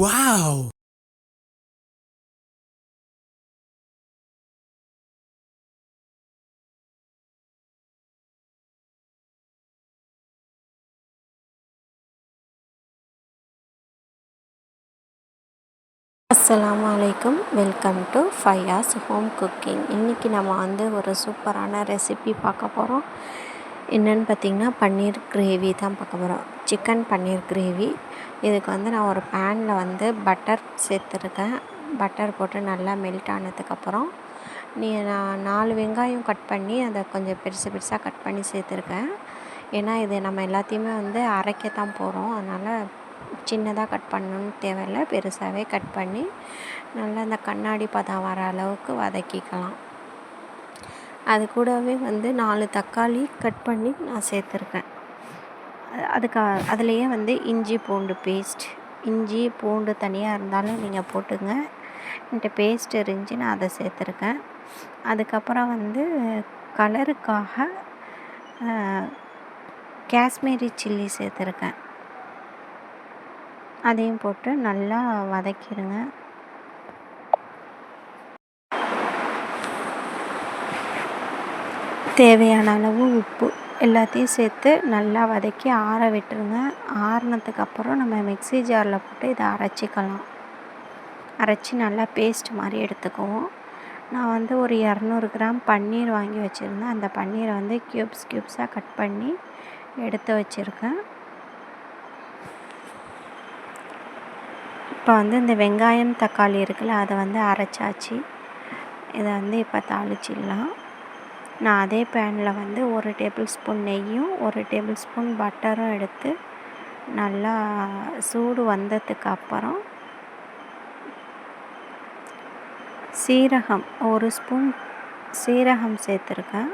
Wow! அஸ்லாம் வலைக்கம் welcome to Fayaz home cooking இன்றைக்கி நம்ம வந்து ஒரு சூப்பரான ரெசிபி பார்க்க போகிறோம் என்னென்னு பார்த்திங்கன்னா பன்னீர் கிரேவி தான் பார்க்க போகிறோம் சிக்கன் பன்னீர் கிரேவி. இதுக்கு வந்து நான் ஒரு பேனில் வந்து பட்டர் சேர்த்துருக்கேன். பட்டர் போட்டு நல்லா மெல்ட் ஆனதுக்கப்புறம் நீ நான் நாலு வெங்காயம் கட் பண்ணி அதை கொஞ்சம் பெருசு பெருசாக கட் பண்ணி சேர்த்துருக்கேன். ஏன்னா இது நம்ம எல்லாத்தையுமே வந்து அரைக்கத்தான் போகிறோம் அதனால் சின்னதாக கட் பண்ணணுன்னு தேவையில்லை. பெருசாகவே கட் பண்ணி நல்லா அந்த கண்ணாடி பதம் வர அளவுக்கு வதக்கிக்கலாம். அது கூடவே வந்து நாலு தக்காளி கட் பண்ணி நான் சேர்த்துருக்கேன். அதுக்கு அதுலேயே வந்து இஞ்சி பூண்டு பேஸ்ட் இஞ்சி பூண்டு தனியாக இருந்தாலும் நீங்கள் போட்டுங்க. என்கிட்ட பேஸ்ட் இருந்துச்சு நான் அதை சேர்த்துருக்கேன். அதுக்கப்புறம் வந்து கலருக்காக காஷ்மீரி சில்லி சேர்த்துருக்கேன். அதையும் போட்டு நல்லா வதக்கிடுங்க. தேவையான அளவு உப்பு. எல்லாத்தையும் சேர்த்து நல்லா வதக்கி ஆற விட்டுருங்க. ஆறினதுக்கப்புறம் நம்ம மிக்சி ஜாரில் போட்டு இதை அரைச்சிக்கலாம். அரைச்சி நல்லா பேஸ்ட் மாதிரி எடுத்துக்குவோம். நான் வந்து ஒரு இரநூறு கிராம் பன்னீர் வாங்கி வச்சுருந்தேன். அந்த பன்னீரை வந்து க்யூப்ஸ் க்யூப்ஸாக கட் பண்ணி எடுத்து வச்சுருக்கேன். இப்போ வந்து இந்த வெங்காயம் தக்காளி இருக்குல்ல அதை வந்து அரைச்சாச்சு. இதை வந்து இப்போ தாளிச்சிடலாம். நான் அதே பேனில் வந்து ஒரு டேபிள் ஸ்பூன் நெய்யும் ஒரு டேபிள் ஸ்பூன் பட்டரும் எடுத்து நல்லா சூடு வந்ததுக்கு அப்புறம் சீரகம் ஒரு ஸ்பூன் சீரகம் சேர்த்துருக்கேன்.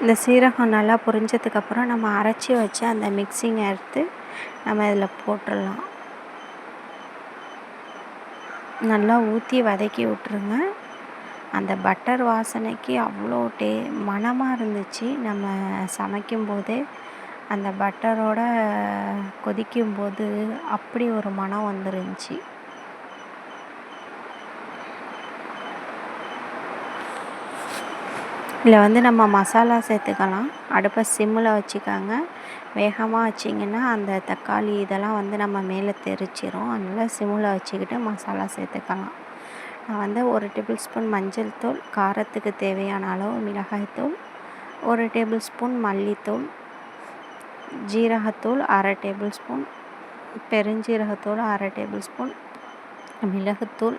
இந்த சீரகம் நல்லா பொரிஞ்சதுக்கப்புறம் நம்ம அரைச்சி வச்சு அந்த மிக்சிங் எடுத்து நம்ம இதில் போட்டுடலாம். நல்லா ஊற்றி வதக்கி விட்ருங்க அந்த பட்டர் வாசனைக்கு அவ்வளோ டே மணமாக இருந்துச்சு. நம்ம சமைக்கும்போதே அந்த பட்டரோட கொதிக்கும்போது அப்படி ஒரு மனம் வந்துருந்துச்சு. இதில் வந்து நம்ம மசாலா சேர்த்துக்கலாம். அடுப்பை சிம்மில் வச்சுக்காங்க. வேகமாக வச்சிங்கன்னா அந்த தக்காளி இதெல்லாம் வந்து நம்ம மேலே தெரிச்சிரும். அதனால் சிம்மில் வச்சுக்கிட்டு மசாலா சேர்த்துக்கலாம். நான் வந்து ஒரு டேபிள் ஸ்பூன் மஞ்சள் தூள் காரத்துக்கு தேவையான அளவு மிளகாய்த்தூள் ஒரு டேபிள் ஸ்பூன் மல்லித்தூள் ஜீரகத்தூள் அரை டேபிள் ஸ்பூன் பெருஞ்சீரகத்தூள் அரை டேபிள் ஸ்பூன் மிளகுத்தூள்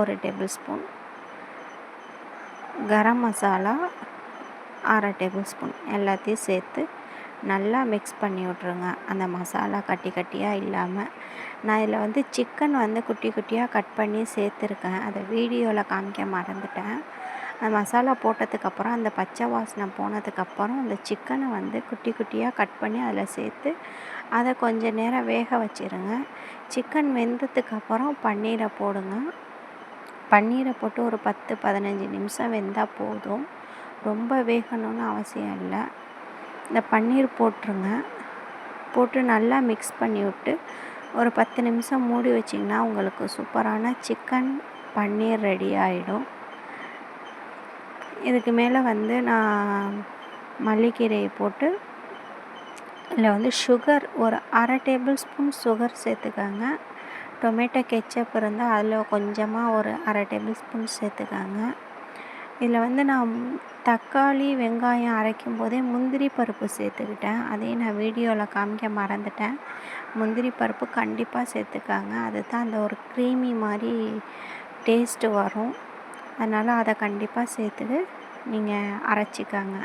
ஒரு டேபிள் ஸ்பூன். கரம் மசாலா அரை டேபிள் ஸ்பூன் எல்லாத்தையும் சேர்த்து நல்லா மிக்ஸ் பண்ணி விட்ருங்க அந்த மசாலா கட்டி கட்டியாக இல்லாமல் நான் இதில் வந்து சிக்கன் வந்து குட்டி குட்டியாக கட் பண்ணி சேர்த்துருக்கேன். அதை வீடியோவில் காமிக்க மறந்துட்டேன். அந்த மசாலா போட்டதுக்கப்புறம் அந்த பச்சை வாசனை போனதுக்கப்புறம் அந்த சிக்கனை வந்து குட்டி குட்டியாக கட் பண்ணி அதில் சேர்த்து அதை கொஞ்சம் நேரம் வேக வச்சுருங்க. சிக்கன் வெந்ததுக்கப்புறம் பன்னீரை போடுங்க. பன்னீரை போட்டு ஒரு பத்து பதினஞ்சு நிமிஷம் வெந்தால் போதும். ரொம்ப வேகணும்னு அவசியம் இல்லை. இந்த பன்னீர் போட்டுருங்க. போட்டு நல்லா மிக்ஸ் பண்ணி விட்டு ஒரு பத்து நிமிஷம் மூடி வச்சிங்கன்னா உங்களுக்கு சூப்பரான சிக்கன் பன்னீர் ரெடி ஆகிடும் இதுக்கு மேலே வந்து நான் மல்லிக்கீரையை போட்டு இதில் வந்து சுகர் ஒரு அரை டேபிள் ஸ்பூன் சுகர் சேர்த்துக்கோங்க. டொமேட்டோ கெச்சப் இருந்தால் அதில் கொஞ்சமாக ஒரு அரை டேபிள் ஸ்பூன் சேர்த்துக்கோங்க. இதில் வந்து நான் தக்காளி வெங்காயம் அரைக்கும் போதே முந்திரி பருப்பு சேர்த்துக்கிட்டேன். அதையும் நான் வீடியோவில் காமிக்க மறந்துட்டேன். முந்திரி பருப்பு கண்டிப்பாக சேர்த்துக்காங்க. அது தான் அந்த ஒரு க்ரீமி மாதிரி டேஸ்ட்டு வரும். அதனால் அதை கண்டிப்பாக சேர்த்துட்டு நீங்கள் அரைச்சிக்கோங்க.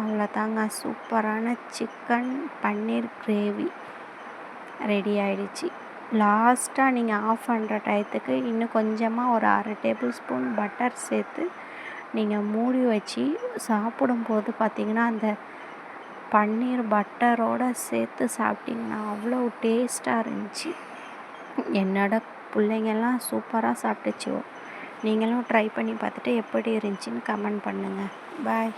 அவ்வளோதாங்க. சூப்பரான சிக்கன் பன்னீர் கிரேவி ரெடி ஆயிடுச்சு. லாஸ்ட்டாக நீங்கள் ஆஃப் பண்ணுற டயத்துக்கு இன்னும் கொஞ்சமாக ஒரு அரை டேபிள் ஸ்பூன் பட்டர் சேர்த்து நீங்கள் மூடி வச்சு சாப்பிடும்போது பார்த்திங்கன்னா அந்த பன்னீர் பட்டரோடு சேர்த்து சாப்பிட்டிங்கன்னா அவ்வளோ டேஸ்ட்டாக இருந்துச்சு. என்னோட பிள்ளைங்கள்லாம் சூப்பராக சாப்பிட்டுச்சுவோம் நீங்களும் ட்ரை பண்ணி பார்த்துட்டு எப்படி இருந்துச்சின்னு கமெண்ட் பண்ணுங்கள் பாய்.